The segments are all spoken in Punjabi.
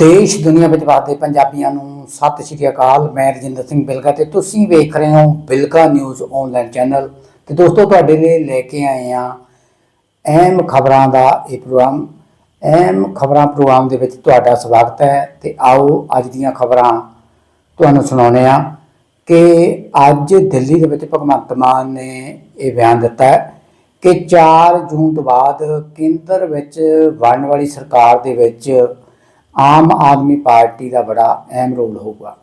ਦੇਸ਼, ਦੁਨੀਆ ਵਿੱਚ ਵਸਦੇ ਪੰਜਾਬੀਆਂ ਨੂੰ ਸਤਿ ਸ਼੍ਰੀ ਅਕਾਲ। ਮੈਂ ਰਜਿੰਦਰ ਸਿੰਘ ਬਿਲਗਾ ਤੇ ਤੁਸੀਂ ਵੇਖ ਰਹੇ ਹੋ ਬਿਲਗਾ ਨਿਊਜ਼ ਆਨਲਾਈਨ ਚੈਨਲ ਤੇ ਦੋਸਤੋ, ਤੁਹਾਡੇ ਲਈ ਲੈ ਕੇ ਆਏ ਆ ਅਹਿਮ ਖਬਰਾਂ ਦਾ ਇਹ ਪ੍ਰੋਗਰਾਮ। ਅਹਿਮ ਖਬਰਾਂ ਪ੍ਰੋਗਰਾਮ ਦੇ ਵਿੱਚ ਤੁਹਾਡਾ ਸਵਾਗਤ ਹੈ। ਤੇ ਆਓ, ਅੱਜ ਦੀਆਂ ਖਬਰਾਂ ਤੁਹਾਨੂੰ ਸੁਣਾਉਂਦੇ ਆ ਕਿ ਅੱਜ ਦਿੱਲੀ ਦੇ ਵਿੱਚ ਭਗਵੰਤ ਮਾਨ ਨੇ ਇਹ ਬਿਆਨ ਦਿੱਤਾ ਹੈ ਕਿ 4 ਜੂਨ ਤੋਂ ਬਾਅਦ ਕੇਂਦਰ ਵਿੱਚ ਬਣਨ ਵਾਲੀ ਸਰਕਾਰ ਦੇ ਵਿੱਚ ਆਮ ਆਦਮੀ ਪਾਰਟੀ ਦਾ ਬੜਾ ਅਹਿਮ ਰੋਲ ਹੋਊਗਾ।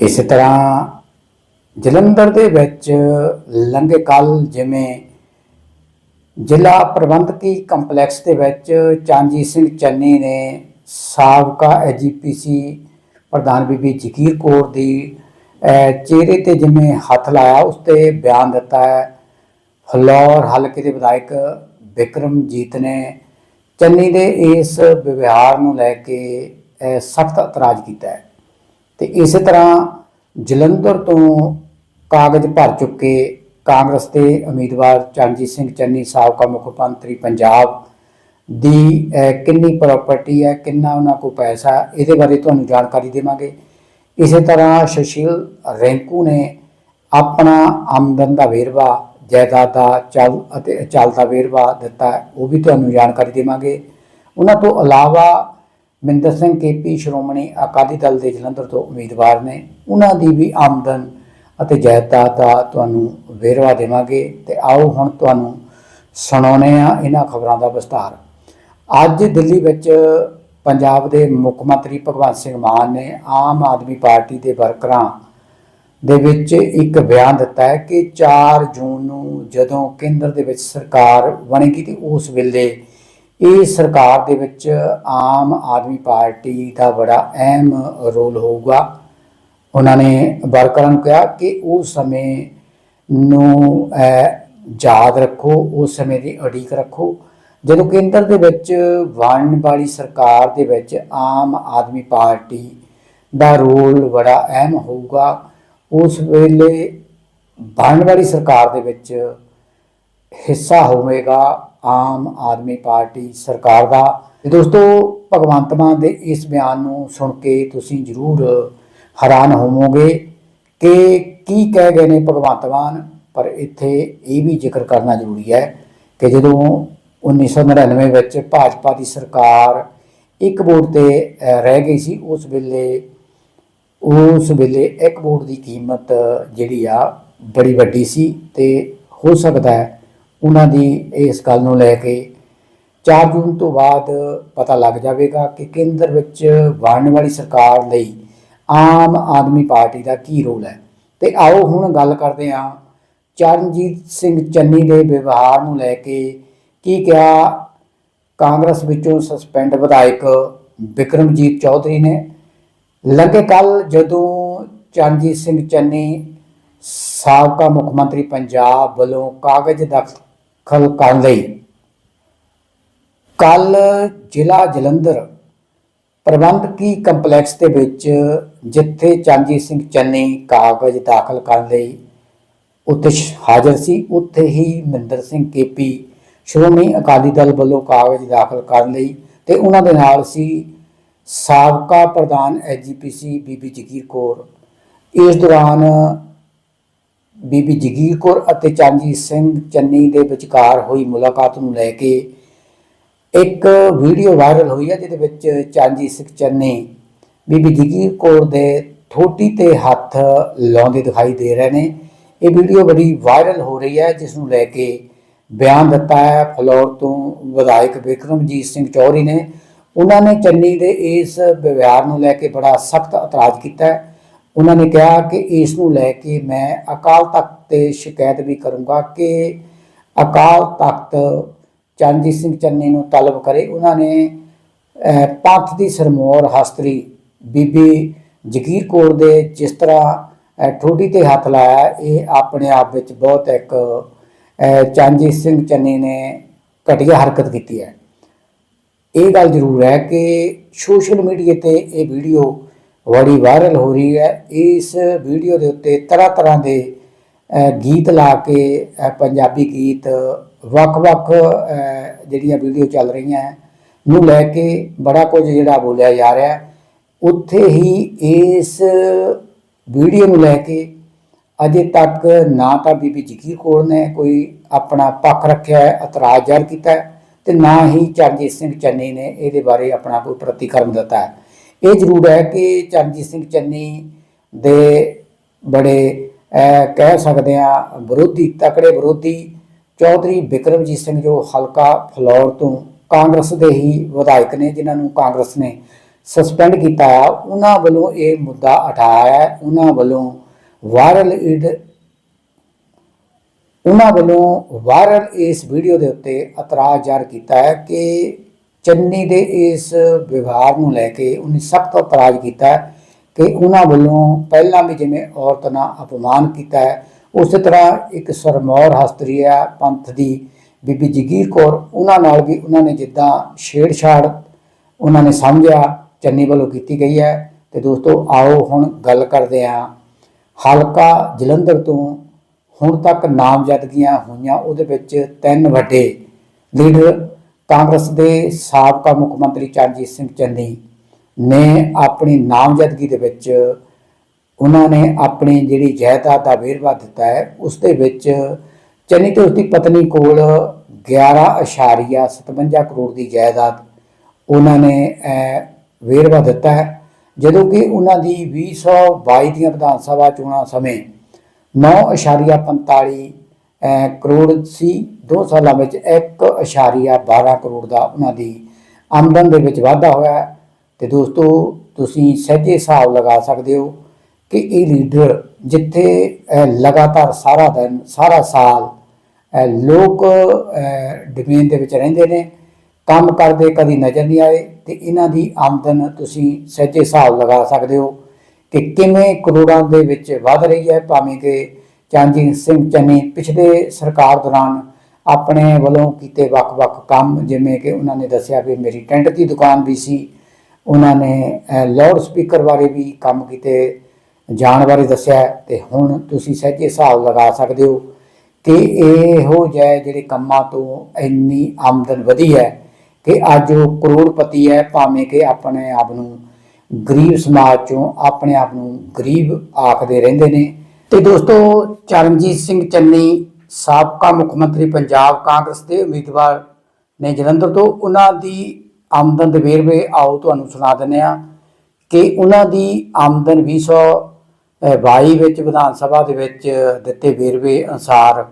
ਇਸੇ ਤਰ੍ਹਾਂ ਜਲੰਧਰ ਦੇ ਵਿੱਚ ਲੰਘੇ ਕੱਲ ਜਿਵੇਂ ਜ਼ਿਲ੍ਹਾ ਪ੍ਰਬੰਧਕੀ ਕੰਪਲੈਕਸ ਦੇ ਵਿੱਚ ਚਾਂਜੀ ਸਿੰਘ ਚੰਨੀ ਨੇ ਸਾਬਕਾ ਐਜੀਪੀਸੀ ਪ੍ਰਧਾਨ ਬੀਬੀ ਜਗੀਰ ਕੌਰ ਦੀ ਚਿਹਰੇ ਤੇ ਜਿਵੇਂ ਹੱਥ ਲਾਇਆ, ਉਸ ਤੇ ਬਿਆਨ ਦਿੱਤਾ ਹੈ। ਫਲੋਰ ਹਲਕੇ ਦੇ ਵਿਧਾਇਕ ਵਿਕਰਮਜੀਤ ਨੇ ਚੰਨੀ ਦੇ ਇਸ ਵਿਵਹਾਰ ਨੂੰ ਲੈ ਕੇ ਸਖਤ ਇਤਰਾਜ਼ ਕੀਤਾ ਹੈ। ਤੇ ਇਸੇ ਤਰ੍ਹਾਂ ਜਲੰਧਰ ਤੋਂ ਕਾਗਜ਼ ਭਰ ਚੁੱਕੇ ਕਾਂਗਰਸ ਦੇ ਉਮੀਦਵਾਰ ਚਰਨਜੀਤ ਸਿੰਘ ਚੰਨੀ, ਸਾਬਕਾ ਮੁੱਖ ਮੰਤਰੀ ਪੰਜਾਬ ਦੀ ਕਿੰਨੀ ਪ੍ਰਾਪਰਟੀ ਹੈ, ਕਿੰਨਾ ਉਹਨਾਂ ਕੋਲ ਪੈਸਾ ਇਹਦੇ ਬਾਰੇ ਤੁਹਾਨੂੰ ਜਾਣਕਾਰੀ ਦੇਵਾਂਗੇ। ਇਸੇ ਤਰ੍ਹਾਂ ਸੁਸ਼ੀਲ ਰੈਂਕੂ ਨੇ ਆਪਣਾ ਆਮਦਨ ਦਾ ਵੇਰਵਾ ਜਾਇਦਾਦ ਦਾ ਚੱਲ ਅਤੇ ਅਚਲ ਦਾ ਵੇਰਵਾ ਦਿੱਤਾ ਉਹ ਵੀ ਤੁਹਾਨੂੰ ਜਾਣਕਾਰੀ ਦੇਵਾਂਗੇ। ਉਹਨਾਂ ਤੋਂ ਇਲਾਵਾ ਮਿੰਦਰ ਸਿੰਘ ਕੇਪੀ, ਸ਼੍ਰੋਮਣੀ ਅਕਾਲੀ ਦਲ ਦੇ ਜਲੰਧਰ ਤੋਂ ਉਮੀਦਵਾਰ ਨੇ, ਉਹਨਾਂ ਦੀ ਵੀ ਆਮਦਨ ਅਤੇ ਜਾਇਦਾਦ ਦਾ ਤੁਹਾਨੂੰ ਵੇਰਵਾ ਦੇਵਾਂਗੇ। ਤੇ ਆਓ ਹੁਣ ਤੁਹਾਨੂੰ ਸੁਣਾਉਂਦੇ ਆ ਇਹਨਾਂ ਖਬਰਾਂ ਦਾ ਵਿਸਤਾਰ ਅੱਜ ਦਿੱਲੀ ਵਿੱਚ ਪੰਜਾਬ ਦੇ ਮੁੱਖ ਮੰਤਰੀ ਭਗਵੰਤ ਸਿੰਘ ਮਾਨ ਨੇ ਆਮ ਆਦਮੀ ਪਾਰਟੀ ਦੇ ਵਰਕਰਾਂ ਦੇ ਵਿੱਚ ਇੱਕ ਬਿਆਨ ਦਿੱਤਾ ਹੈ ਕਿ 4 ਜੂਨ ਨੂੰ ਜਦੋਂ ਕੇਂਦਰ ਦੇ ਵਿੱਚ ਸਰਕਾਰ ਬਣੇਗੀ ਤੇ ਉਸ ਵੇਲੇ ਇਹ ਸਰਕਾਰ ਦੇ ਵਿੱਚ ਆਮ ਆਦਮੀ ਪਾਰਟੀ ਦਾ ਬੜਾ ਅਹਿਮ ਰੋਲ ਹੋਊਗਾ। ਉਹਨਾਂ ਨੇ ਵਰਕਰਾਂ ਨੂੰ ਕਿਹਾ ਕਿ ਉਸ ਸਮੇਂ ਨੂੰ ਯਾਦ ਰੱਖੋ, ਉਸ ਸਮੇਂ ਦੀ ਉਡੀਕ ਰੱਖੋ। ਜਦੋਂ ਕੇਂਦਰ ਦੇ ਵਿੱਚ ਬਣਨ ਵਾਲੀ ਸਰਕਾਰ ਦੇ ਵਿੱਚ ਆਮ ਆਦਮੀ ਪਾਰਟੀ ਦਾ ਰੋਲ ਬੜਾ ਅਹਿਮ ਹੋਊਗਾ ਉਸ ਵੇਲੇ ਬਣਨ ਵਾਲੀ ਸਰਕਾਰ ਦੇ ਵਿੱਚ ਹਿੱਸਾ ਹੋਵੇਗਾ ਆਮ ਆਦਮੀ ਪਾਰਟੀ ਸਰਕਾਰ ਦਾ। ਤੇ ਦੋਸਤੋ, ਭਗਵੰਤ ਮਾਨ ਦੇ ਇਸ ਬਿਆਨ ਨੂੰ ਸੁਣ ਕੇ ਤੁਸੀਂ ਜ਼ਰੂਰ ਹੈਰਾਨ ਹੋਵੋਗੇ ਕਿ ਕੀ ਕਹਿ ਗਏ ਨੇ ਭਗਵੰਤ ਮਾਨ। ਪਰ ਇੱਥੇ ਇਹ ਵੀ ਜ਼ਿਕਰ ਕਰਨਾ ਜ਼ਰੂਰੀ ਹੈ ਕਿ ਜਦੋਂ 1999 ਵਿੱਚ ਭਾਜਪਾ ਦੀ ਸਰਕਾਰ ਇੱਕ ਵੋਟ ਤੇ ਰਹਿ ਗਈ ਸੀ, ਉਸ ਵੇਲੇ ਉਸ ਵੇਲੇ ਇੱਕ ਵੋਟ ਦੀ ਕੀਮਤ ਜਿਹੜੀ ਆ ਬੜੀ ਵੱਡੀ ਸੀ ਤੇ ਹੋ ਸਕਦਾ ਹੈ ਉਹਨਾਂ ਦੀ ਇਸ ਗੱਲ ਨੂੰ ਲੈ ਕੇ 4 ਜੂਨ ਤੋਂ ਬਾਅਦ ਪਤਾ ਲੱਗ ਜਾਵੇਗਾ ਕਿ ਕੇਂਦਰ ਵਿੱਚ ਬਣਨ ਵਾਲੀ ਸਰਕਾਰ ਲਈ ਆਮ ਆਦਮੀ ਪਾਰਟੀ ਦਾ ਕੀ ਰੋਲ ਹੈ। ਤੇ ਆਓ ਹੁਣ ਗੱਲ ਕਰਦੇ ਹਾਂ ਚਰਨਜੀਤ ਸਿੰਘ ਚੰਨੀ ਦੇ ਵਿਵਹਾਰ ਨੂੰ ਲੈ ਕੇ ਕੀ ਕਿਹਾ। ਕਾਂਗਰਸ ਵਿੱਚੋਂ ਸਸਪੈਂਡ ਵਿਧਾਇਕ ਵਿਕਰਮਜੀਤ ਚੌਧਰੀ ਨੇ ਲੰਘੇ ਕੱਲ ਜਦੋਂ ਚਰਨਜੀਤ ਸਿੰਘ ਚੰਨੀ ਸਾਬਕਾ ਮੁੱਖ ਮੰਤਰੀ ਪੰਜਾਬ ਵੱਲੋਂ ਕਾਗਜ਼ ਦਾਖਲ ਕਰਨ ਲਈ ਕੱਲ ਜ਼ਿਲ੍ਹਾ ਜਲੰਧਰ ਪ੍ਰਬੰਧਕੀ ਕੰਪਲੈਕਸ ਦੇ ਵਿੱਚ ਜਿੱਥੇ ਚਰਨਜੀਤ ਸਿੰਘ ਚੰਨੀ ਕਾਗਜ਼ ਦਾਖਲ ਕਰਨ ਲਈ ਉੱਥੇ ਹਾਜ਼ਰ ਸੀ, ਉੱਥੇ ਹੀ ਮਹਿੰਦਰ ਸਿੰਘ ਕੇਪੀ ਸ਼੍ਰੋਮਣੀ ਅਕਾਲੀ ਦਲ ਵੱਲੋਂ ਕਾਗਜ਼ ਦਾਖਲ ਕਰਨ ਲਈ ਤੇ ਉਹਨਾਂ ਦੇ ਨਾਲ ਸੀ ਸਾਬਕਾ ਪ੍ਰਧਾਨ ਐਜੀਪੀਸੀ ਬੀਬੀ ਜਗੀਰ ਕੌਰ, ਇਸ ਦੌਰਾਨ ਬੀਬੀ ਜਗੀਰ ਕੌਰ ਅਤੇ ਚਰਨਜੀਤ ਸਿੰਘ ਚੰਨੀ ਦੇ ਵਿਚਕਾਰ ਹੋਈ ਮੁਲਾਕਾਤ ਨੂੰ ਲੈ ਕੇ ਇੱਕ ਵੀਡੀਓ ਵਾਇਰਲ ਹੋਈ ਹੈ, ਜਿਹਦੇ ਵਿੱਚ ਚਰਨਜੀਤ ਸਿੰਘ ਚੰਨੀ ਬੀਬੀ ਜਗੀਰ ਕੌਰ ਦੇ ਥੋਟੀ ਤੇ ਹੱਥ ਲਾਉਂਦੇ ਦਿਖਾਈ ਦੇ ਰਹੇ ਨੇ। ਇਹ ਵੀਡੀਓ ਬੜੀ ਵਾਇਰਲ ਹੋ ਰਹੀ ਹੈ, ਜਿਸ ਨੂੰ ਲੈ ਕੇ ਬਿਆਨ ਦਿੱਤਾ ਹੈ। ਫਲੋਰ ਤੋਂ ਵਿਧਾਇਕ ਵਿਕਰਮਜੀਤ ਸਿੰਘ ਚੌਧਰੀ ਨੇ ਉਹਨਾਂ ਨੇ ਚੰਨੀ ਦੇ ਇਸ ਵਿਵਹਾਰ ਨੂੰ ਲੈ ਕੇ ਬੜਾ ਸਖਤ ਇਤਰਾਜ਼ ਕੀਤਾ ਹੈ। ਉਹਨਾਂ ਨੇ ਕਿਹਾ ਕਿ ਇਸ ਨੂੰ ਲੈ ਕੇ ਮੈਂ ਅਕਾਲ ਤਖਤ ਤੇ ਸ਼ਿਕਾਇਤ ਵੀ ਕਰੂੰਗਾ ਕਿ ਅਕਾਲ ਤਖਤ ਚਰਨਜੀਤ ਸਿੰਘ ਚੰਨੀ ਨੂੰ ਤਲਬ ਕਰੇ। ਉਹਨਾਂ ਨੇ ਪੰਥ ਦੀ ਸਰਮੌਰ ਹਸਤਰੀ ਬੀਬੀ ਜਗੀਰ ਕੌਰ ਦੇ ਜਿਸ ਤਰ੍ਹਾਂ ਠੋਡੀ ਤੇ ਹੱਥ ਲਾਇਆ ਇਹ ਆਪਣੇ ਆਪ ਵਿੱਚ ਬਹੁਤ ਇੱਕ ਅਹ, ਚਰਨਜੀਤ ਸਿੰਘ ਚੰਨੀ ਨੇ ਘਟੀਆ ਹਰਕਤ ਕੀਤੀ ਹੈ। ਇਹ ਗੱਲ ਜ਼ਰੂਰ ਹੈ ਕਿ ਸੋਸ਼ਲ ਮੀਡੀਆ ਤੇ ਇਹ ਵੀਡੀਓ ਬੜੀ ਵਾਇਰਲ ਹੋ ਰਹੀ ਹੈ। ਇਸ ਵੀਡੀਓ ਦੇ ਉੱਤੇ ਤਰ੍ਹਾਂ ਤਰ੍ਹਾਂ ਦੇ ਗੀਤ ਲਾ ਕੇ ਪੰਜਾਬੀ ਗੀਤ, ਵੱਖ-ਵੱਖ ਜਿਹੜੀਆਂ ਵੀਡੀਓ ਚੱਲ ਰਹੀਆਂ ਨੂੰ ਲੈ ਕੇ ਬੜਾ ਕੁਝ ਜਿਹੜਾ ਬੋਲਿਆ ਜਾ ਰਿਹਾ ਉੱਥੇ ਹੀ ਇਸ ਵੀਡੀਓ ਨੂੰ ਲੈ ਕੇ ਅਜੇ ਤੱਕ ਨਾ ਤਾਂ ਬੀਬੀ ਜਗੀਰ ਕੌਰ ਨੇ ਕੋਈ ਆਪਣਾ ਪੱਖ ਰੱਖਿਆ ਹੈ, ਇਤਰਾਜ਼ ਜ਼ਾਹਰ ਕੀਤਾ ਹੈ। ਤੇ ਨਾ ਹੀ ਚਰਨਜੀਤ ਸਿੰਘ ਚੰਨੀ ਨੇ ਇਹਦੇ ਬਾਰੇ ਆਪਣਾ ਕੋਈ ਪ੍ਰਤੀਕਰਮ ਦਿੱਤਾ ਹੈ। ਇਹ ਜ਼ਰੂਰ ਹੈ ਕਿ ਚਰਨਜੀਤ ਸਿੰਘ ਚੰਨੀ ਦੇ ਬੜੇ ਕਹਿ ਸਕਦੇ ਆ ਵਿਰੋਧੀ, ਤਕੜੇ ਵਿਰੋਧੀ ਚੌਧਰੀ ਬਿਕਰਮਜੀਤ ਸਿੰਘ ਜੋ ਹਲਕਾ ਫਲੌਰ ਤੋਂ ਕਾਂਗਰਸ ਦੇ ਹੀ ਵਿਧਾਇਕ ਨੇ, ਜਿਨ੍ਹਾਂ ਨੂੰ ਕਾਂਗਰਸ ਨੇ ਸਸਪੈਂਡ ਕੀਤਾ ਆ, ਉਹਨਾਂ ਵੱਲੋਂ ਇਹ ਮੁੱਦਾ ਉਠਾਇਆ ਹੈ। ਉਹਨਾਂ ਵੱਲੋਂ ਵਾਇਰਲ ਇਡ ਉਹਨਾਂ ਵੱਲੋਂ ਵਾਇਰਲ ਇਸ ਵੀਡੀਓ ਦੇ ਉੱਤੇ ਇਤਰਾਜ਼ ਜ਼ਾਹਰ ਕੀਤਾ ਹੈ ਕਿ ਚੰਨੀ ਦੇ ਇਸ ਵਿਵਹਾਰ ਨੂੰ ਲੈ ਕੇ ਉਹਨੇ ਸਖਤ ਇਤਰਾਜ਼ ਕੀਤਾ ਕਿ ਉਹਨਾਂ ਵੱਲੋਂ ਪਹਿਲਾਂ ਵੀ ਜਿਵੇਂ ਔਰਤ ਨਾਲ ਅਪਮਾਨ ਕੀਤਾ ਹੈ, ਉਸੇ ਤਰ੍ਹਾਂ ਇੱਕ ਸਰਮੌਰ ਹਸਤਰੀਆ ਪੰਥ ਦੀ ਬੀਬੀ ਜਗੀਰ ਕੌਰ, ਉਹਨਾਂ ਨਾਲ ਵੀ ਉਹਨਾਂ ਨੇ ਜਿੱਦਾਂ ਛੇੜਛਾੜ ਉਹਨਾਂ ਨੇ ਸਮਝਿਆ, ਚੰਨੀ ਵੱਲੋਂ ਕੀਤੀ ਗਈ ਹੈ। ਤੇ ਦੋਸਤੋ, ਆਓ ਹੁਣ ਗੱਲ ਕਰਦੇ ਹਾਂ ਹਲਕਾ ਜਲੰਧਰ ਤੋਂ ਹੁਣ ਤੱਕ ਨਾਮਜ਼ਦਗੀਆਂ ਹੋਈਆਂ, ਉਹਦੇ ਵਿੱਚ ਤਿੰਨ ਵੱਡੇ ਲੀਡਰ ਕਾਂਗਰਸ ਦੇ ਸਾਬਕਾ ਮੁੱਖ ਮੰਤਰੀ ਚਰਨਜੀਤ ਸਿੰਘ ਚੰਨੀ ਨੇ ਆਪਣੀ ਨਾਮਜ਼ਦਗੀ ਦੇ ਵਿੱਚ, ਉਹਨਾਂ ਨੇ ਆਪਣੀ ਜਿਹੜੀ ਜਾਇਦਾਦ ਦਾ ਵੇਰਵਾ ਦਿੱਤਾ ਹੈ ਉਸ ਦੇ ਵਿੱਚ ਚੰਨੀ ਤੇ ਉਸਦੀ ਪਤਨੀ ਕੋਲ 11.57 ਕਰੋੜ ਦੀ ਜਾਇਦਾਦ ਉਹਨਾਂ ਨੇ ਵੇਰਵਾ ਦਿੱਤਾ ਹੈ। ਜਦੋਂ ਕਿ ਉਹਨਾਂ ਦੀ 2022 ਦੀਆਂ ਵਿਧਾਨ ਸਭਾ ਚੋਣਾਂ ਸਮੇਂ 9.45 ਅਹ, ਕਰੋੜ ਸੀ। ਦੋ ਸਾਲਾਂ ਵਿੱਚ 1.12 ਕਰੋੜ ਦਾ ਉਹਨਾਂ ਦੀ ਆਮਦਨ ਦੇ ਵਿੱਚ ਵਾਧਾ ਹੋਇਆ ਹੈ। ਤੇ ਦੋਸਤੋ ਤੁਸੀਂ ਸਹਿਜੇ ਹਿਸਾਬ ਲਗਾ ਸਕਦੇ ਹੋ ਕਿ ਇਹ ਲੀਡਰ ਜਿੱਥੇ ਲਗਾਤਾਰ ਸਾਰਾ ਦਿਨ ਸਾਰਾ ਸਾਲ ਲੋਕ ਡਿਮੇਨ ਦੇ ਵਿੱਚ ਰਹਿੰਦੇ ਨੇ ਕੰਮ ਕਰਦੇ ਕਦੀ ਨਜ਼ਰ ਨਹੀਂ ਆਏ ਤੇ ਇਹਨਾਂ ਦੀ ਆਮਦਨ ਤੁਸੀਂ ਸਹਿਜੇ ਹਿਸਾਬ ਲਗਾ ਸਕਦੇ ਹੋ। ਕਿ ਕਿਵੇਂ ਕਰੋੜਾਂ ਦੇ ਵਿੱਚ ਵਧ ਰਹੀ ਹੈ, ਭਾਵੇਂ ਕਿ ਚਰਨਜੀਤ ਸਿੰਘ ਚੰਨੀ ਪਿਛਲੇ ਸਰਕਾਰ ਦੌਰਾਨ ਆਪਣੇ ਵੱਲੋਂ ਕੀਤੇ ਵੱਖ-ਵੱਖ ਕੰਮ, ਜਿਵੇਂ ਕਿ ਉਹਨਾਂ ਨੇ ਦੱਸਿਆ ਵੀ ਮੇਰੀ ਟੈਂਟ ਦੀ ਦੁਕਾਨ ਵੀ ਸੀ, ਉਹਨਾਂ ਨੇ ਲਾਊਡ ਸਪੀਕਰ ਬਾਰੇ ਵੀ ਕੰਮ ਕੀਤੇ, ਜਾਣ ਬਾਰੇ ਦੱਸਿਆ ਹੈ ਤੇ ਹੁਣ ਤੁਸੀਂ ਸਹਿਜੇ ਹਿਸਾਬ ਲਗਾ ਸਕਦੇ ਹੋ ਕਿ ਇਹੋ ਜਿਹੇ ਜਿਹੜੇ ਕੰਮਾਂ ਤੋਂ ਇੰਨੀ ਆਮਦਨ ਵਧੀ ਹੈ ਕਿ ਅੱਜ ਉਹ ਕਰੋੜਪਤੀ ਹੈ, ਭਾਵੇਂ ਕਿ ਆਪਣੇ ਆਪ ਨੂੰ ਗਰੀਬ ਸਮਾਜ ਚੋਂ ਆਪਣੇ ਆਪ ਨੂੰ ਗਰੀਬ ਆਖਦੇ ਰਹਿੰਦੇ ਨੇ। ਤੇ ਦੋਸਤੋ, ਚਰਨਜੀਤ ਸਿੰਘ ਚੰਨੀ, ਸਾਬਕਾ ਮੁੱਖ ਮੰਤਰੀ ਪੰਜਾਬ ਕਾਂਗਰਸ ਦੇ ਉਮੀਦਵਾਰ ਨੇ ਜਲੰਧਰ ਤੋਂ ਉਹਨਾਂ ਦੀ ਆਮਦਨ ਦੇ ਵੇਰਵੇ ਆਓ ਤੁਹਾਨੂੰ ਸੁਣਾ ਦਿੰਦੇ ਆ ਕਿ ਉਹਨਾਂ ਦੀ ਆਮਦਨ 2022 ਵਿੱਚ ਵਿਧਾਨ ਸਭਾ ਦੇ ਵਿੱਚ ਦਿੱਤੇ ਵੇਰਵੇ ਅਨੁਸਾਰ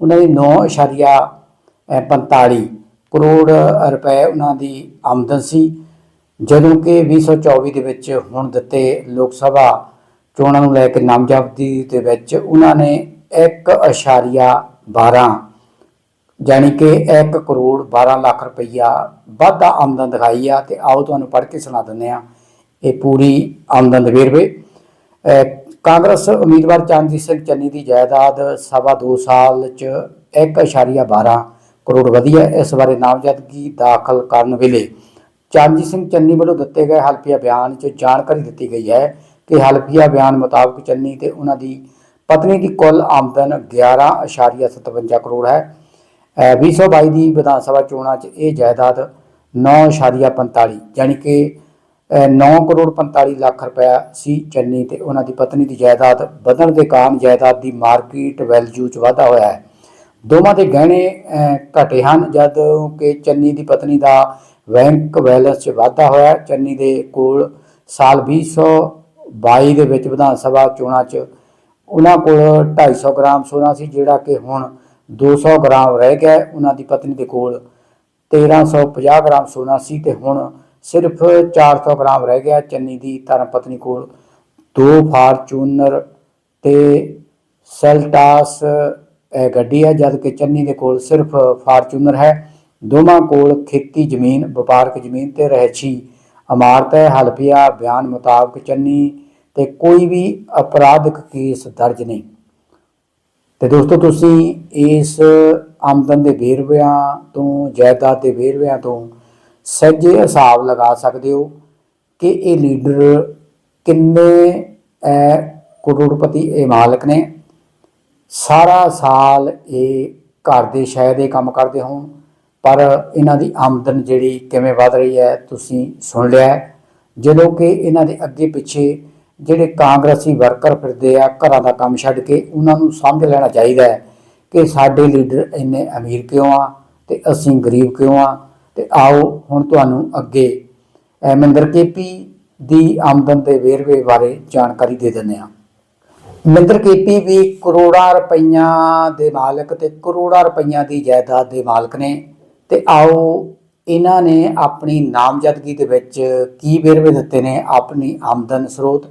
ਉਹਨਾਂ ਦੀ 9.45 ਕਰੋੜ ਰੁਪਏ ਉਹਨਾਂ ਦੀ ਆਮਦਨ ਸੀ। ਜਦੋਂ ਕਿ 2024 ਦੇ ਵਿੱਚ ਹੁਣ ਦਿੱਤੇ ਲੋਕ ਸਭਾ ਚੋਣਾਂ ਨੂੰ ਲੈ ਕੇ ਨਾਮਜ਼ਦਗੀ ਦੇ ਵਿੱਚ ਉਹਨਾਂ ਨੇ 1.12 ਜਾਣੀ ਕਿ 1 ਕਰੋੜ 12 ਲੱਖ ਰੁਪਈਆ ਵਾਧਾ ਆਮਦਨ ਦਿਖਾਈ ਆ ਤੇ ਆਓ ਤੁਹਾਨੂੰ ਪੜ੍ਹ ਕੇ ਸੁਣਾ ਦਿੰਦੇ ਆ ਇਹ ਪੂਰੀ ਆਮਦਨ ਦੇ ਵੇਰਵੇ ਕਾਂਗਰਸ ਉਮੀਦਵਾਰ ਚਰਨਜੀਤ ਸਿੰਘ ਚੰਨੀ ਦੀ ਜਾਇਦਾਦ ਸਵਾ ਦੋ ਸਾਲ ਚ 1.12 ਕਰੋੜ ਵਧੀ ਹੈ ਇਸ ਬਾਰੇ ਨਾਮਜ਼ਦਗੀ ਦਾਖਲ ਕਰਨ ਵੇਲੇ ਚਰਨਜੀਤ ਸਿੰਘ ਚੰਨੀ ਵੱਲੋਂ ਦਿੱਤੇ ਗਏ ਹਲਫੀਆ ਬਿਆਨ 'ਚ ਜਾਣਕਾਰੀ ਦਿੱਤੀ ਗਈ ਹੈ ਕਿ ਹਲਫੀਆ ਬਿਆਨ ਮੁਤਾਬਕ ਚੰਨੀ ਤੇ ਉਹਨਾਂ ਦੀ ਪਤਨੀ ਦੀ ਕੁੱਲ ਆਮਦਨ 11.57 ਕਰੋੜ ਹੈ। ਅਹ 2022 ਦੀ ਵਿਧਾਨ ਸਭਾ ਚੋਣਾਂ 'ਚ ਇਹ ਜਾਇਦਾਦ 9.45 ਯਾਨੀ ਕਿ, ਅਹ 9 ਕਰੋੜ 45 ਲੱਖ ਰੁਪਇਆ ਸੀ ਚੰਨੀ ਤੇ ਉਹਨਾਂ ਦੀ ਪਤਨੀ ਦੀ ਜਾਇਦਾਦ। ਵਧਣ ਦੇ ਕਾਰਨ ਜਾਇਦਾਦ ਦੀ ਮਾਰਕੀਟ ਵੈਲਿਊ 'ਚ ਵਾਧਾ ਹੋਇਆ ਹੈ। ਦੋਵਾਂ ਦੇ ਗਹਿਣੇ ਘਟੇ ਹਨ, ਜਦ ਕਿ ਚੰਨੀ ਦੀ ਪਤਨੀ ਦਾ ਬੈਂਕ ਬੈਲੈਂਸ 'ਚ ਵਾਧਾ ਹੋਇਆ। ਚੰਨੀ ਦੇ ਕੋਲ ਸਾਲ 2022 ਦੇ ਵਿੱਚ ਵਿਧਾਨ ਸਭਾ ਚੋਣਾਂ 'ਚ ਉਹਨਾਂ ਕੋਲ 250 ਗ੍ਰਾਮ ਸੋਨਾ ਸੀ ਜਿਹੜਾ ਕਿ ਹੁਣ 200 ਗ੍ਰਾਮ ਰਹਿ ਗਿਆ। ਉਹਨਾਂ ਦੀ ਪਤਨੀ ਦੇ ਕੋਲ 1350 ਗ੍ਰਾਮ ਸੋਨਾ ਸੀ ਤੇ ਹੁਣ ਸਿਰਫ 400 ਗ੍ਰਾਮ ਰਹਿ ਗਿਆ। ਚੰਨੀ ਦੀ ਧਰਮ ਪਤਨੀ ਕੋਲ ਦੋ ਫਾਰਚੂਨਰ ਤੇ ਸੈਲਟਾਸ ਅਹ, ਗੱਡੀ ਹੈ ਜਦ ਕਿ ਚੰਨੀ ਦੇ ਕੋਲ ਸਿਰਫ ਫਾਰਚੂਨਰ ਹੈ। ਦੋਵਾਂ ਕੋਲ ਖੇਤੀ ਜ਼ਮੀਨ ਵਪਾਰਕ ਜ਼ਮੀਨ ਤੇ ਰਹਿਛੀ ਇਮਾਰਤ ਹੈ ਹਲਫੀਆ ਬਿਆਨ ਮੁਤਾਬਕ ਚੰਨੀ ਤੇ ਕੋਈ ਵੀ ਅਪਰਾਧਿਕ ਕੇਸ ਦਰਜ ਨਹੀਂ। ਤੇ ਦੋਸਤੋ ਤੁਸੀਂ ਇਸ ਆਮਦਨ ਦੇ ਵੇਰਵਿਆਂ ਤੋਂ ਜਾਇਦਾਦ ਦੇ ਵੇਰਵਿਆਂ ਤੋਂ ਸਹਿਜੇ ਹਿਸਾਬ ਲਗਾ ਸਕਦੇ ਹੋ ਕਿ ਇਹ ਲੀਡਰ ਕਿੰਨੇ ਅਹ, ਕਰੋੜਪਤੀ ਇਹ ਮਾਲਕ ਨੇ। ਸਾਰਾ ਸਾਲ ਇਹ ਘਰ ਦੇ ਸ਼ਾਇਦ ਇਹ ਕੰਮ ਕਰਦੇ ਹੋਣ ਪਰ ਇਹਨਾਂ ਦੀ ਆਮਦਨ ਜਿਹੜੀ ਕਿਵੇਂ ਵਧ ਰਹੀ ਹੈ ਤੁਸੀਂ ਸੁਣ ਲਿਆ ਜਦੋਂ ਕਿ ਇਹਨਾਂ ਦੇ ਅੱਗੇ ਪਿੱਛੇ ਜਿਹੜੇ ਕਾਂਗਰਸੀ ਵਰਕਰ ਫਿਰਦੇ ਆ ਘਰਾਂ ਦਾ ਕੰਮ ਛੱਡ ਕੇ ਉਹਨਾਂ ਨੂੰ ਸਮਝ ਲੈਣਾ ਚਾਹੀਦਾ ਹੈ ਕਿ ਸਾਡੇ ਲੀਡਰ ਇੰਨੇ ਅਮੀਰ ਕਿਉਂ ਆ ਤੇ ਅਸੀਂ ਗਰੀਬ ਕਿਉਂ ਆ। ਤੇ ਆਓ ਹੁਣ ਤੁਹਾਨੂੰ ਅੱਗੇ ਅਹ, ਮਹਿੰਦਰ ਕੇਪੀ ਦੀ ਆਮਦਨ ਦੇ ਵੇਰਵੇ ਬਾਰੇ ਜਾਣਕਾਰੀ ਦੇ ਦਿੰਦੇ ਹਾਂ। ਮਹਿੰਦਰ ਕੇਪੀ ਵੀ ਕਰੋੜਾਂ ਰੁਪਈਆਂ ਦੇ ਮਾਲਕ ਤੇ ਕਰੋੜਾਂ ਰੁਪਈਆਂ ਦੀ ਜਾਇਦਾਦ ਦੇ ਮਾਲਕ ਨੇ। ਤੇ ਆਓ ਇਹਨਾਂ ਨੇ ਆਪਣੀ ਨਾਮਜ਼ਦਗੀ ਦੇ ਵਿੱਚ ਕੀ ਵੇਰਵੇ ਦਿੱਤੇ ਨੇ ਆਪਣੀ ਆਮਦਨ ਸਰੋਤ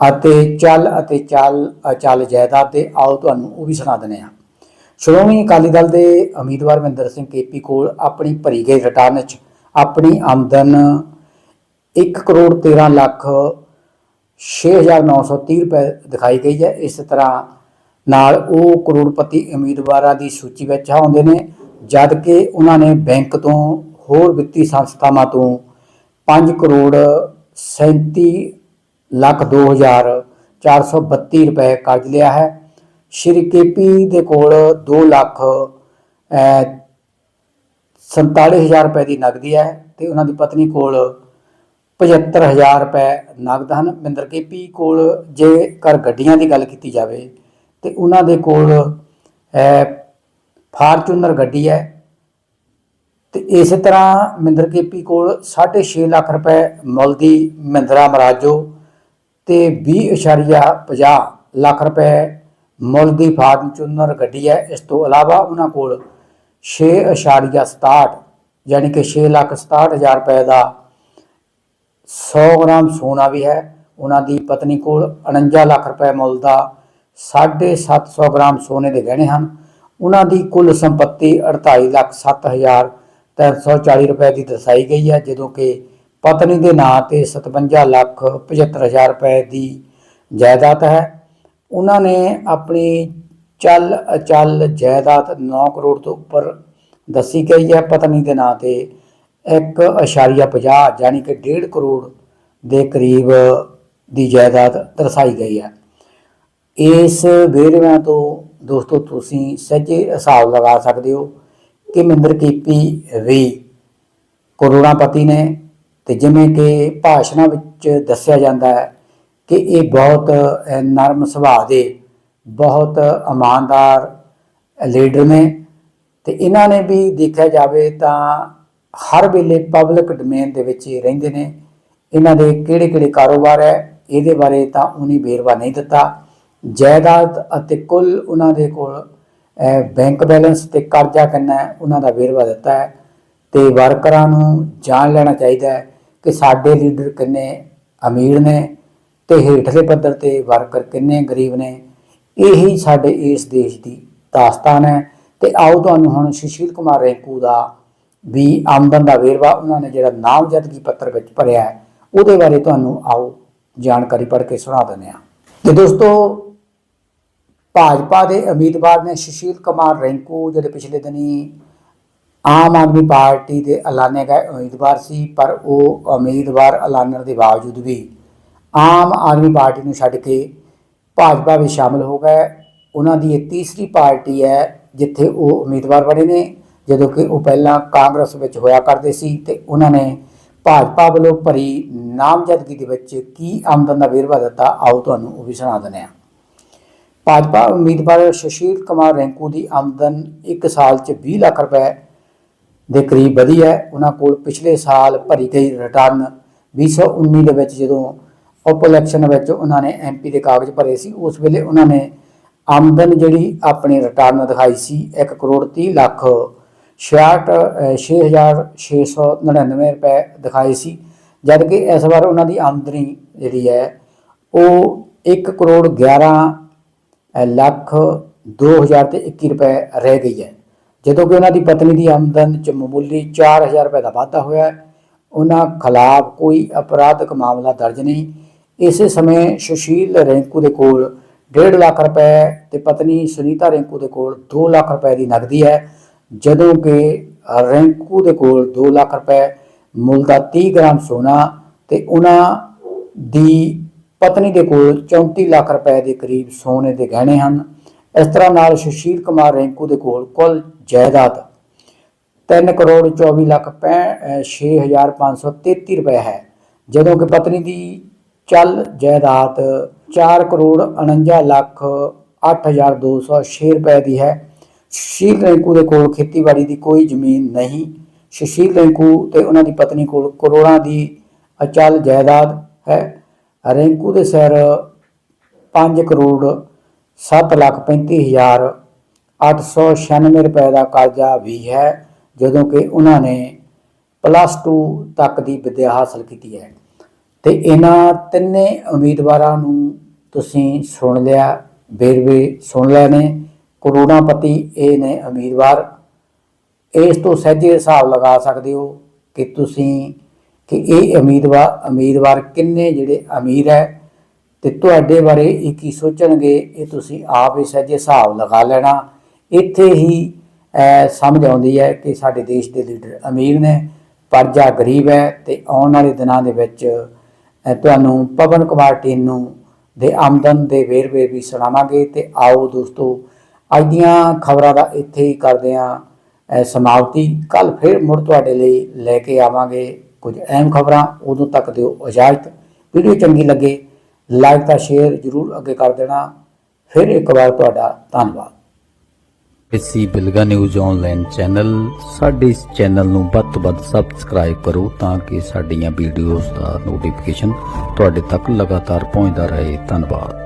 ਅਤੇ ਚੱਲ ਅਤੇ ਚੱਲ, ਅਚਲ ਜਾਇਦਾਦ ਦੇ, ਆਓ ਤੁਹਾਨੂੰ ਉਹ ਵੀ ਸੁਣਾ ਦਿੰਦੇ ਹਾਂ। ਸ਼੍ਰੋਮਣੀ ਅਕਾਲੀ ਦਲ ਦੇ ਉਮੀਦਵਾਰ ਮਹਿੰਦਰ ਸਿੰਘ ਕੇਪੀ ਕੋਲ ਆਪਣੀ ਭਰੀ ਗਈ ਰਿਟਰਨ 'ਚ ਆਪਣੀ ਆਮਦਨ 1 ਕਰੋੜ 13 ਲੱਖ 6930 ਰੁਪਏ ਦਿਖਾਈ ਗਈ ਹੈ। ਇਸ ਤਰ੍ਹਾਂ ਨਾਲ ਉਹ ਕਰੋੜਪਤੀ ਉਮੀਦਵਾਰਾਂ ਦੀ ਸੂਚੀ ਵਿੱਚ ਆਉਂਦੇ ਨੇ। ਜਦ ਕਿ ਉਹਨਾਂ ਨੇ ਬੈਂਕ ਤੋਂ ਹੋਰ ਵਿੱਤੀ ਸੰਸਥਾਵਾਂ ਤੋਂ 5 ਕਰੋੜ 37 ਲੱਖ 2432 ਰੁਪਏ ਕਰਜ਼ ਲਿਆ ਹੈ। ਸ਼੍ਰੀ ਕੇਪੀ ਦੇ ਕੋਲ 2 ਲੱਖ ਅਹ, 47000 ਰੁਪਏ ਦੀ ਨਗਦੀ ਹੈ ਤੇ ਉਹਨਾਂ ਦੀ ਪਤਨੀ ਕੋਲ 75000 ਰੁਪਏ ਨਗਦ ਹਨ। ਮਹਿੰਦਰ ਕੇਪੀ ਕੋਲ ਜੇ ਜੇਕਰ ਗੱਡੀਆਂ ਦੀ ਗੱਲ ਕੀਤੀ ਜਾਵੇ ਤੇ ਉਹਨਾਂ ਦੇ ਕੋਲ ਫਾਰਚੂਨਰ ਗੱਡੀ ਹੈ ਤੇ ਇਸੇ ਤਰ੍ਹਾਂ ਮਹਿੰਦਰ ਕੇਪੀ ਕੋਲ 6.5 ਲੱਖ ਰੁਪਏ ਮੁੱਲ ਦੀ ਮਹਿੰਦਰਾ ਮਰਾਜੋ ਤੇ 20.50 ਲੱਖ ਰੁਪਏ ਮੁੱਲ ਦੀ ਫਾਰਚੂਨਰ ਗੱਡੀ ਹੈ। ਇਸ ਤੋਂ ਇਲਾਵਾ ਉਹਨਾਂ ਕੋਲ 6.67 ਯਾਨੀ ਕਿ 6 ਲੱਖ 67 ਹਜ਼ਾਰ ਰੁਪਏ ਦਾ 100 ਗ੍ਰਾਮ ਸੋਨਾ ਵੀ ਹੈ। ਉਹਨਾਂ ਦੀ ਪਤਨੀ ਕੋਲ 49 ਲੱਖ ਰੁਪਏ ਮੁੱਲ ਦਾ 750 ਗ੍ਰਾਮ ਸੋਨੇ ਦੇ ਗਹਿਣੇ ਹਨ। ਉਹਨਾਂ ਦੀ ਕੁੱਲ ਸੰਪਤੀ 48 ਲੱਖ 7 ਹਜ਼ਾਰ 340 ਰੁਪਏ ਦੀ ਦਰਸਾਈ ਗਈ ਹੈ, ਜਦੋਂ ਕਿ ਪਤਨੀ ਦੇ ਨਾਂ ਤੇ 57 ਲੱਖ 75 ਹਜ਼ਾਰ ਰੁਪਏ ਦੀ ਜਾਇਦਾਦ ਹੈ। ਉਹਨਾਂ ਨੇ ਆਪਣੀ ਚੱਲ ਅਚਲ ਜਾਇਦਾਦ 9 ਕਰੋੜ ਤੋਂ ਉੱਪਰ ਦੱਸੀ ਗਈ ਹੈ। ਪਤਨੀ ਦੇ ਨਾਂ ਤੇ 1.50 ਯਾਨੀ ਕਿ 1.5 ਕਰੋੜ ਦੇ ਕਰੀਬ ਦੀ ਜਾਇਦਾਦ ਦਰਸਾਈ ਗਈ ਹੈ। ਇਸ ਵੇਰਵਿਆਂ ਤੋਂ ਦੋਸਤੋ, ਤੁਸੀਂ ਸੱਜੇ ਹਿਸਾਬ ਲਗਾ ਸਕਦੇ ਹੋ ਕਿ ਮਹਿੰਦਰ ਕੀਪੀ ਵੀ ਕਰੋੜਾਪਤੀ ਨੇ ਤੇ ਜਿਵੇਂ ਕਿ ਭਾਸ਼ਣਾਂ ਵਿੱਚ ਦੱਸਿਆ ਜਾਂਦਾ ਹੈ ਕਿ ਇਹ ਬਹੁਤ ਨਰਮ ਸੁਭਾਅ ਦੇ ਬਹੁਤ ਇਮਾਨਦਾਰ ਲੀਡਰ ਨੇ ਤੇ ਇਹਨਾਂ ਨੇ ਵੀ ਦੇਖਿਆ ਜਾਵੇ ਤਾਂ ਹਰ ਵੇਲੇ ਪਬਲਿਕ ਡੋਮੇਨ ਦੇ ਵਿੱਚ ਹੀ ਰਹਿੰਦੇ ਨੇ। ਇਹਨਾਂ ਦੇ ਕਿਹੜੇ ਕਿਹੜੇ ਕਾਰੋਬਾਰ ਹੈ, ਇਹਦੇ ਬਾਰੇ ਤਾਂ ਉਹਨੇ ਵੇਰਵਾ ਨਹੀਂ ਦਿੱਤਾ। ਜਾਇਦਾਦ ਅਤੇ ਕੁੱਲ ਉਹਨਾਂ ਦੇ ਕੋਲ ਬੈਂਕ ਬੈਲੈਂਸ ਤੇ ਕਰਜ਼ਾ ਕਿੰਨਾ ਹੈ, ਉਹਨਾਂ ਦਾ ਵੇਰਵਾ ਦਿੱਤਾ ਹੈ। ਤੇ ਵਰਕਰਾਂ ਨੂੰ ਜਾਣ ਲੈਣਾ ਚਾਹੀਦਾ ਹੈ ਕਿ ਸਾਡੇ ਲੀਡਰ ਕਿੰਨੇ ਅਮੀਰ ਨੇ ਤੇ ਹੇਠਲੇ ਪੱਧਰ ਤੇ ਵਰਕਰ ਕਿੰਨੇ ਗਰੀਬ ਨੇ। ਇਹੀ ਸਾਡੇ ਇਸ ਦੇਸ਼ ਦੀ ਦਾਸਤਾਨ ਹੈ। ਤੇ ਆਓ ਤੁਹਾਨੂੰ ਹੁਣ ਸੁਸ਼ੀਲ ਕੁਮਾਰ ਰੈਂਕੂ ਦਾ ਵੀ ਆਮਦਨ ਦਾ ਵੇਰਵਾ ਉਹਨਾਂ ਨੇ ਜਿਹੜਾ ਨਾਮਜ਼ਦਗੀ ਪੱਤਰ ਵਿੱਚ ਭਰਿਆ ਹੈ, ਉਹਦੇ ਬਾਰੇ ਤੁਹਾਨੂੰ ਆਓ ਜਾਣਕਾਰੀ ਪੜ੍ਹ ਕੇ ਸੁਣਾ ਦਿੰਦੇ ਹਾਂ। ਤੇ ਦੋਸਤੋ ਭਾਜਪਾ ਦੇ ਉਮੀਦਵਾਰ ਨੇ ਸੁਸ਼ੀਲ ਕੁਮਾਰ ਰੈਂਕੂ, ਜਿਹੜੇ ਪਿਛਲੇ ਦਿਨੀ ਆਮ ਆਦਮੀ ਪਾਰਟੀ ਦੇ ਐਲਾਨੇ ਗਏ ਉਮੀਦਵਾਰ ਸੀ, ਪਰ ਉਹ ਉਮੀਦਵਾਰ ਐਲਾਨਣ ਦੇ ਬਾਵਜੂਦ ਵੀ ਆਮ ਆਦਮੀ ਪਾਰਟੀ ਨੂੰ ਛੱਡ ਕੇ ਭਾਜਪਾ ਵਿੱਚ ਸ਼ਾਮਲ ਹੋ ਗਏ। ਉਹਨਾਂ ਦੀ ਇਹ ਤੀਸਰੀ ਪਾਰਟੀ ਹੈ, ਜਿੱਥੇ ਉਹ ਉਮੀਦਵਾਰ ਬਣੇ ਨੇ, ਜਦੋਂ ਕਿ ਉਹ ਪਹਿਲਾਂ ਕਾਂਗਰਸ ਵਿੱਚ ਹੋਇਆ ਕਰਦੇ ਸੀ ਤੇ ਉਹਨਾਂ ਨੇ ਭਾਜਪਾ ਵੱਲੋਂ ਭਰੀ ਨਾਮਜ਼ਦਗੀ ਦੇ ਵਿੱਚ ਕੀ ਆਮਦਨ ਦਾ ਵੇਰਵਾ ਦਿੱਤਾ, ਆਓ ਤੁਹਾਨੂੰ ਉਹ ਵੀ ਸੁਣਾ ਦਿੰਦੇ ਹਾਂ। ਭਾਜਪਾ ਉਮੀਦਵਾਰ ਸੁਸ਼ੀਲ ਕੁਮਾਰ ਰੈਂਕੂ ਦੀ ਆਮਦਨ 1 ਸਾਲ 'ਚ 20 ਲੱਖ ਰੁਪਏ ਦੇ ਕਰੀਬ ਵਧੀ ਹੈ। ਉਹਨਾਂ ਕੋਲ ਪਿਛਲੇ ਸਾਲ ਭਰੀ ਗਈ ਰਿਟਰਨ 2019 ਦੇ ਵਿੱਚ ਜਦੋਂ ਉਪ ਇਲੈਕਸ਼ਨ ਵਿੱਚ ਉਹਨਾਂ ਨੇ ਐਮਪੀ ਦੇ ਕਾਗਜ਼ ਭਰੇ ਸੀ, ਉਸ ਵੇਲੇ ਉਹਨਾਂ ਨੇ ਆਮਦਨ ਜਿਹੜੀ ਆਪਣੀ ਰਿਟਰਨ ਦਿਖਾਈ ਸੀ 1 ਕਰੋੜ 30 ਲੱਖ 66 6699 ਰੁਪਏ ਦਿਖਾਈ ਸੀ। ਜਦ ਕਿ ਇਸ ਵਾਰ ਉਹਨਾਂ ਦੀ ਆਮਦਨੀ ਜਿਹੜੀ ਹੈ, ਉਹ 1 ਕਰੋੜ 11 ਲੱਖ 2000 ਤੇ 21 ਰੁਪਏ ਰਹਿ ਗਈ ਹੈ। ਜਦੋਂ ਕਿ ਉਹਨਾਂ ਦੀ ਪਤਨੀ ਦੀ ਆਮਦਨ ਚ ਮਾਮੂਲੀ 4000 ਰੁਪਏ ਦਾ ਵਾਧਾ ਹੋਇਆ ਉਹਨਾਂ ਖਿਲਾਫ ਕੋਈ ਅਪਰਾਧਿਕ ਮਾਮਲਾ ਦਰਜ ਨਹੀਂ। ਇਸੇ ਸਮੇਂ ਸੁਸ਼ੀਲ ਰੈਂਕੂ ਦੇ ਕੋਲ 1.5 ਲੱਖ ਰੁਪਏ ਤੇ ਪਤਨੀ ਸੁਨੀਤਾ ਰੈਂਕੂ ਦੇ ਕੋਲ 2 ਲੱਖ ਰੁਪਏ ਦੀ ਨਗਦੀ ਹੈ। ਜਦੋਂ ਕਿ ਰੈਂਕੂ ਦੇ ਕੋਲ 2 ਲੱਖ ਰੁਪਏ, ਮੁੱਲ ਦਾ 30 ਗ੍ਰਾਮ ਸੋਨਾ ਤੇ ਉਹਨਾਂ ਦੀ ਪਤਨੀ ਦੇ ਕੋਲ 34 ਲੱਖ ਰੁਪਏ ਦੇ ਕਰੀਬ ਸੋਨੇ ਦੇ ਗਹਿਣੇ ਹਨ। ਇਸ ਤਰ੍ਹਾਂ ਨਾਲ ਸੁਸ਼ੀਲ ਕੁਮਾਰ ਰੈਂਕੂ ਦੇ ਕੋਲ ਕੁੱਲ ਜਾਇਦਾਦ 3 ਕਰੋੜ 24 ਲੱਖ 6533 ਰੁਪਏ ਹੈ, ਜਦੋਂ ਕਿ ਪਤਨੀ ਦੀ ਚੱਲ ਜਾਇਦਾਦ 4 ਕਰੋੜ 49 ਲੱਖ 8206 ਰੁਪਏ ਦੀ ਹੈ। ਸੁਸ਼ੀਲ ਰੈਂਕੂ ਦੇ ਕੋਲ ਖੇਤੀਬਾੜੀ ਦੀ ਕੋਈ ਜ਼ਮੀਨ ਨਹੀਂ। ਸੁਸ਼ੀਲ ਰੈਂਕੂ ਤੇ ਉਹਨਾਂ ਦੀ ਪਤਨੀ ਕੋਲ ਕਰੋੜਾਂ ਦੀ ਅਚਲ ਜਾਇਦਾਦ ਹੈ। ਰਿੰਕੂ ਦੇ ਸਿਰ 5 ਕਰੋੜ 7 ਲੱਖ 35 ਹਜ਼ਾਰ 896 ਰੁਪਏ ਦਾ ਕਰਜ਼ਾ ਵੀ ਹੈ, ਜਦੋਂ ਕਿ ਉਹਨਾਂ ਨੇ ਪਲੱਸ 2 ਤੱਕ ਦੀ ਵਿੱਦਿਆ ਹਾਸਲ ਕੀਤੀ ਹੈ। ਤੇ ਇਹਨਾਂ ਤਿੰਨੇ ਉਮੀਦਵਾਰਾਂ ਨੂੰ ਤੁਸੀਂ ਸੁਣ ਲਿਆ, ਵੇਰਵੇ ਸੁਣ ਲਏ ਨੇ, ਕਰੋੜਾਂਪਤੀ ਇਹ ਨੇ ਉਮੀਦਵਾਰ। ਇਸ ਤੋਂ ਸਹਿਜੇ ਹਿਸਾਬ ਲਗਾ ਸਕਦੇ ਹੋ ਕਿ ਤੁਸੀਂ ਕਿ ਇਹ ਉਮੀਦਵਾਰ ਉਮੀਦਵਾਰ ਕਿੰਨੇ ਜਿਹੜੇ ਅਮੀਰ ਹੈ ਤੇ ਤੁਹਾਡੇ ਬਾਰੇ ਇਹ ਕੀ ਸੋਚਣਗੇ, ਇਹ ਤੁਸੀਂ ਆਪ ਇਸ ਸਹਿਜੇ ਹਿਸਾਬ ਲਗਾ ਲੈਣਾ। ਇੱਥੇ ਹੀ ਸਮਝ ਆਉਂਦੀ ਹੈ ਕਿ ਸਾਡੇ ਦੇਸ਼ ਦੇ ਲੀਡਰ ਅਮੀਰ ਨੇ, ਪਰਜਾ ਗਰੀਬ ਹੈ ਤੇ ਆਉਣ ਵਾਲੇ ਦਿਨਾਂ ਦੇ ਵਿੱਚ ਤੁਹਾਨੂੰ ਪਵਨ ਕੁਮਾਰ ਟੀਨੂ ਦੇ ਆਮਦਨ ਦੇ ਵੇਰਵੇ ਵੀ ਸੁਣਾਵਾਂਗੇ ਤੇ ਆਓ ਦੋਸਤੋ, ਅੱਜ ਦੀਆਂ ਖਬਰਾਂ ਦਾ ਇੱਥੇ ਹੀ ਕਰਦੇ ਹਾਂ ਸਮਾਪਤੀ। ਕੱਲ ਫਿਰ ਮੁੜ ਤੁਹਾਡੇ ਲਈ ਲੈ ਕੇ ਆਵਾਂਗੇ। ਕੁਝ ਅਹਿਮ ਖਬਰਾਂ ਉਦੋਂ ਤੱਕ ਦਿਓ ਇਜਾਜ਼ਤ। ਵੀਡੀਓ ਚੰਗੀ ਲੱਗੇ ਲਾਈਕ ਤਾਂ ਸ਼ੇਅਰ ਜਰੂਰ ਅੱਗੇ ਕਰ ਦੇਣਾ। ਫਿਰ ਇੱਕ ਵਾਰ ਤੁਹਾਡਾ ਧੰਨਵਾਦ। ਇਸੀ ਬਿਲਗਾ ਨਿਊਜ਼ ਆਨਲਾਈਨ ਚੈਨਲ ਸਾਡੇ ਇਸ ਚੈਨਲ ਨੂੰ ਵੱਧ ਤੋਂ ਵੱਧ ਸਬਸਕ੍ਰਾਈਬ ਕਰੋ ਤਾਂ ਕਿ ਸਾਡੀਆਂ ਵੀਡੀਓਜ਼ ਦਾ ਨੋਟੀਫਿਕੇਸ਼ਨ ਤੁਹਾਡੇ ਤੱਕ ਲਗਾਤਾਰ ਪਹੁੰਚਦਾ ਰਹੇ। ਧੰਨਵਾਦ।